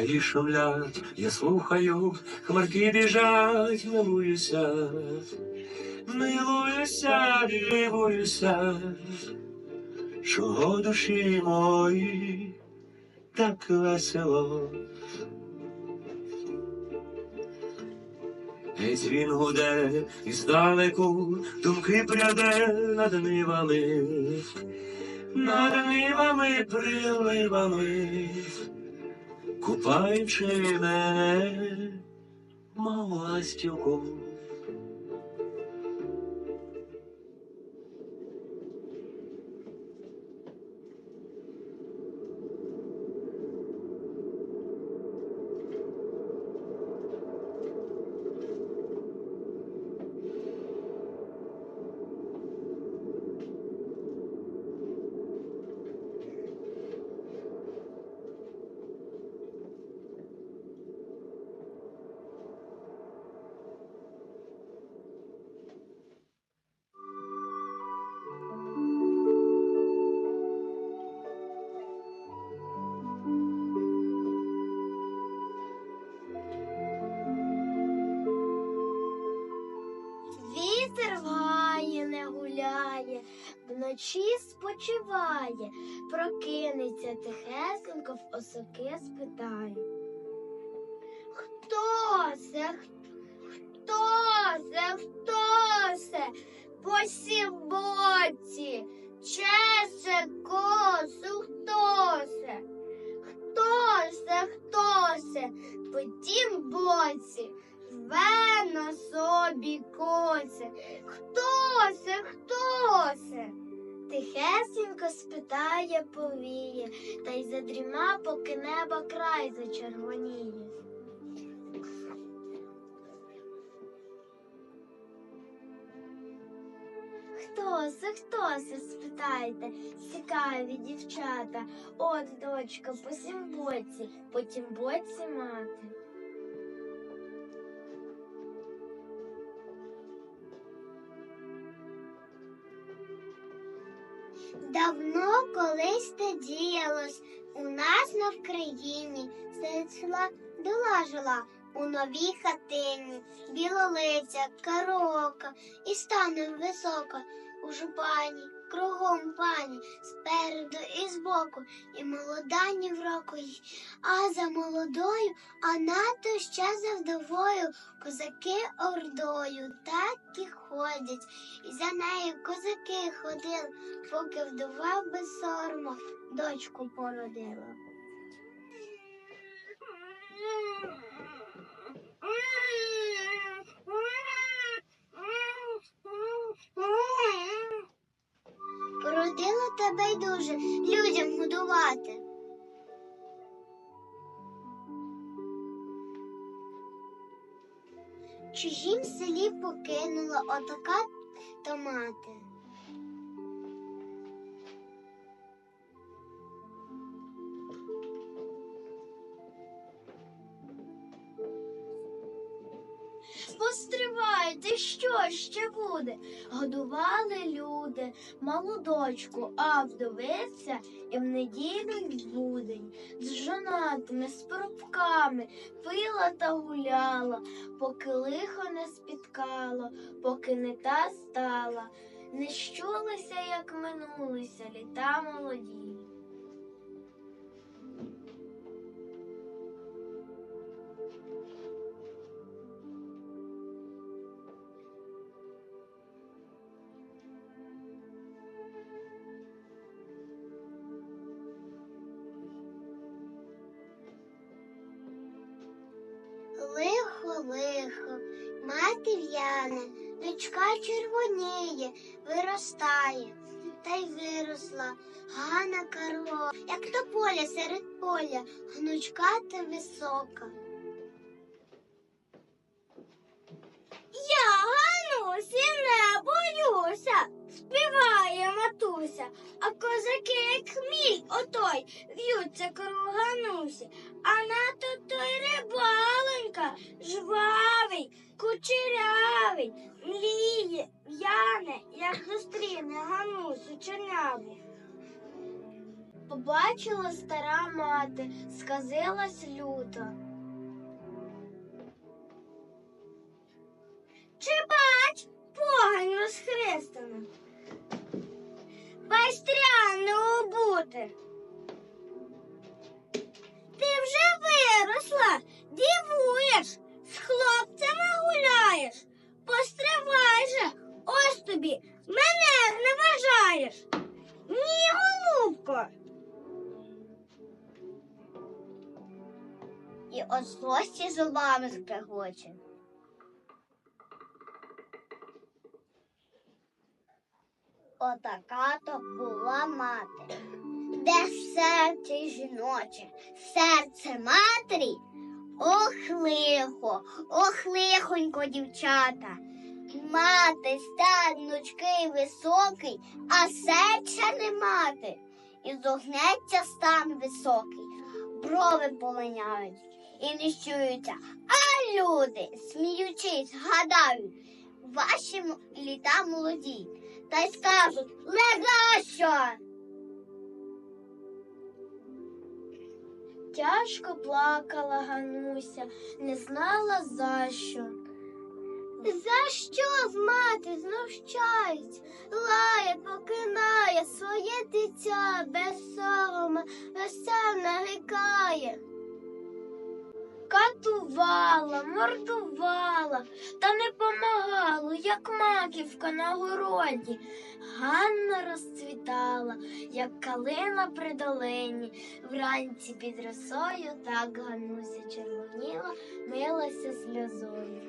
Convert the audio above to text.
Гаї шумлять, я слухаю, хмарки біжать, милуюся, милуюся, дивуюся, чого душі мої так весело. Геть він гуде і здалеку думки пряде над нивами, над нивами приливами, купаючи мене, мала ластівку. Гуляє, вночі спочиває, прокинеться тихесенько в осоки спитає. Хто це? Хто це? Хто це? По сім боці, чесе косу, хто це? Хто це? Хто це? По тім боці. На собі коце. Хто це? Хто це? Тихесенько спитає повіє, та й задріма, поки неба край зачервоніє. Хто це, хто це, спитайте, цікаві дівчата. От дочка по сім боці, потім боці мати. Давно колись те діялось у нас на Вкраїні, серед села жила у новій хатині, білолиця, карока і станом висока у жупані, кругом пані, спереду і збоку, і молода ні в року, їй. а за молодою, а нато ще за вдовою, козаки ордою так і ходять, і за нею козаки ходили поки вдова без сорому дочку породила. Породила тебе й дуже людям годувати. Чужім селі покинула отака то мати. Постривайте, що ще буде? Годували люди, малу дочку, а вдовиця і в неділю й в будень. З жонатими, з поробками пила та гуляла, поки лихо не спіткало, поки не та стала. Не щулися, як минулися літа молоді. Лихо, мати в'яне, дочка червоніє, виростає, та й виросла Гана Карло, як то поля серед поля, гнучка та висока. Я Ганусі не боюся, черняву. Побачила стара мати, сказилась люто. Чи бач, погань розхристана? Байстря не обути. Ти вже виросла, дівуєш, з хлопцями гуляєш. Постривай же, ось тобі, от злості зубами скрегоче. Отака то була мати. Де серце жіноче, серце матері? Ох лихо, ох лихонько, дівчата. Мати стан високий, а серця не мати. І зогнеться стан високий, брови полиняють і не чуються. А люди, сміючись, гадають, ваші літа молоді, та й скажуть ледащо. Тяжко плакала Гануся, не знала за що. За що з мати знущають, лає, покинає своє дитя без сорома, весело нарікає. Катувала, мордувала, та не помагало, як маківка на городі. Ганна розцвітала, як калина при долині. Вранці під росою так Гануся червоніла, милася сльозою.